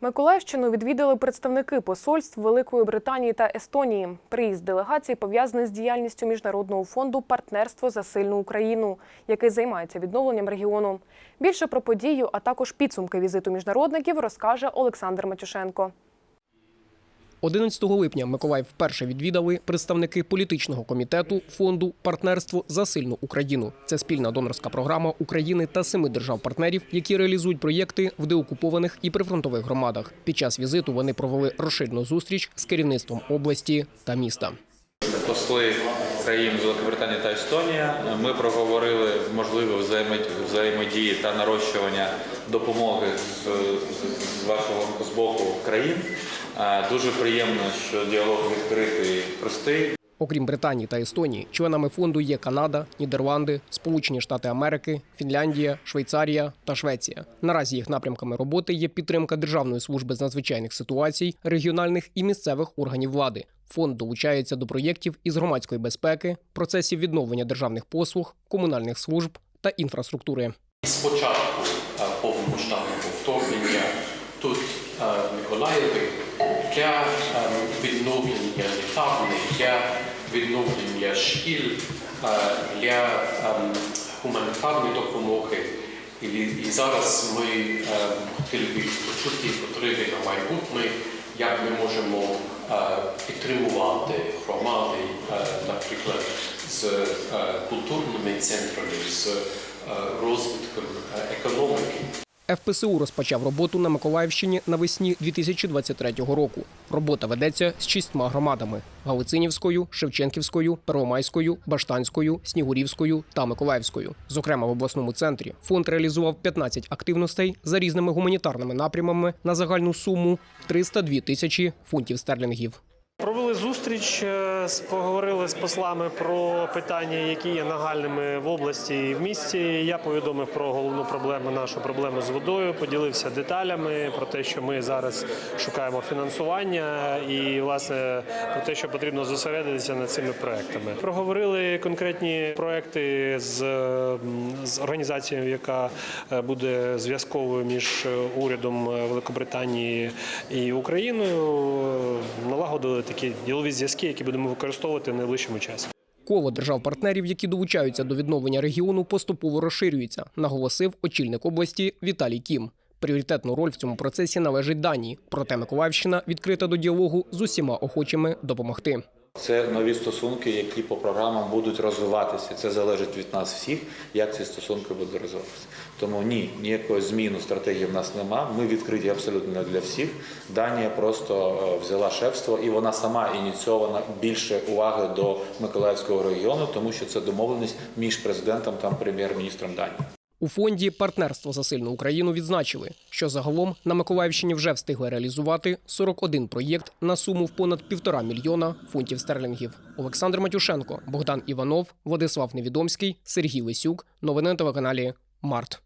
Миколаївщину відвідали представники посольств Великої Британії та Естонії. Приїзд делегації пов'язаний з діяльністю міжнародного фонду Партнерство за сильну Україну, який займається відновленням регіону. Більше про подію, а також підсумки візиту міжнародників, розкаже Олександр Матюшенко. 11 липня Миколаїв вперше відвідали представники політичного комітету фонду Партнерство за сильну Україну. Це спільна донорська програма України та семи держав-партнерів, які реалізують проєкти в деокупованих і прифронтових громадах. Під час візиту вони провели розширену зустріч з керівництвом області та міста. Посли країн Великобританія та Естонія. Ми проговорили можливе взаємо- взаємодії та нарощування допомоги з вашого з боку країн. Дуже приємно, що діалог відкритий, простий. Окрім Британії та Естонії, членами фонду є Канада, Нідерланди, Сполучені Штати Америки, Фінляндія, Швейцарія та Швеція. Наразі їх напрямками роботи є підтримка Державної служби з надзвичайних ситуацій, регіональних і місцевих органів влади. Фонд долучається до проєктів із громадської безпеки, процесів відновлення державних послуг, комунальних служб та інфраструктури. Спочатку повномасштабного вторгнення тут е, Миколаєві для е, відновлення лікарні, для відновлення шкіл, е, для гуманітарної допомоги. І, і зараз ми хотіли б почути потреби на майбутнє, як ми можемо підтримувати громади, наприклад, з культурними центрами, з розвитком економіки. ФПСУ розпочав роботу на Миколаївщині навесні 2023 року. Робота ведеться з шістьма громадами: Галицинівською, Шевченківською, Первомайською, Баштанською, Снігурівською та Миколаївською. Зокрема, в обласному центрі фонд реалізував 15 активностей за різними гуманітарними напрямами на загальну суму 302 тисячі фунтів стерлінгів. Провели зустріч, е, поговорили з послами про питання, які є нагальними в області і в місті. Я повідомив про головну проблему, нашу проблему з водою, поділився деталями про те, що ми зараз шукаємо фінансування, і власне про те, що потрібно зосередитися над цими проектами. Проговорили конкретні проекти з, з організацією, яка е, буде зв'язковою між е, урядом е, Великобританії і Україною. Е, Налагодили такі ділові зв'язки, які будемо використовувати в найближчому. Коло держав-партнерів, які долучаються до відновлення регіону, поступово розширюється, наголосив очільник області Віталій Кім. Пріоритетну роль в цьому процесі належить Данії. Проте Миколаївщина відкрита до діалогу з усіма охочими допомогти. Це нові стосунки, які по програмам будуть розвиватися. Це залежить від нас всіх, як ці стосунки будуть розвиватися. Тому ні, ніякої зміни стратегії в нас нема. Ми відкриті абсолютно для всіх. Данія просто е, взяла шефство і вона сама ініційована більше уваги до Миколаївського регіону, тому що це домовленість між президентом та прем'єр-міністром Данії. У фонді партнерство за сильну Україну відзначили, що загалом на Миколаївщині вже встигли реалізувати 41 проєкт на суму в понад півтора мільйона фунтів стерлінгів. Олександр Матюшенко, Богдан Іванов, Владислав Невідомський, Сергій Лисюк. Новини на телеканалі Март.